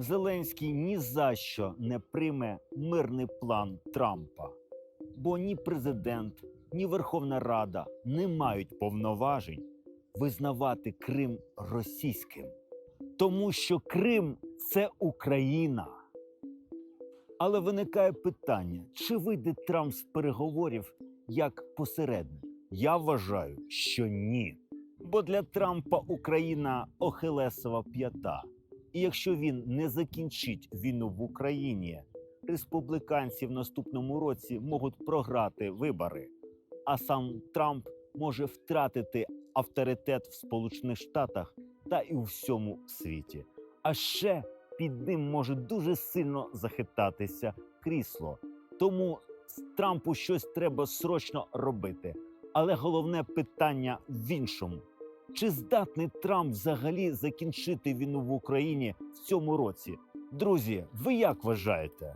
Зеленський ні за що не прийме мирний план Трампа, бо ні президент, ні Верховна Рада не мають повноважень визнавати Крим російським, тому що Крим це Україна. Але виникає питання: чи вийде Трамп з переговорів як посередник? Я вважаю, що ні. Бо для Трампа Україна Охилесова п'ята. І якщо він не закінчить війну в Україні, республіканці в наступному році можуть програти вибори, а сам Трамп може втратити авторитет в Сполучених Штатах та і у всьому світі. А ще під ним може дуже сильно захитатися крісло. Тому Трампу щось треба срочно робити. Але головне питання в іншому: чи здатний Трамп взагалі закінчити війну в Україні в цьому році? Друзі, ви як вважаєте?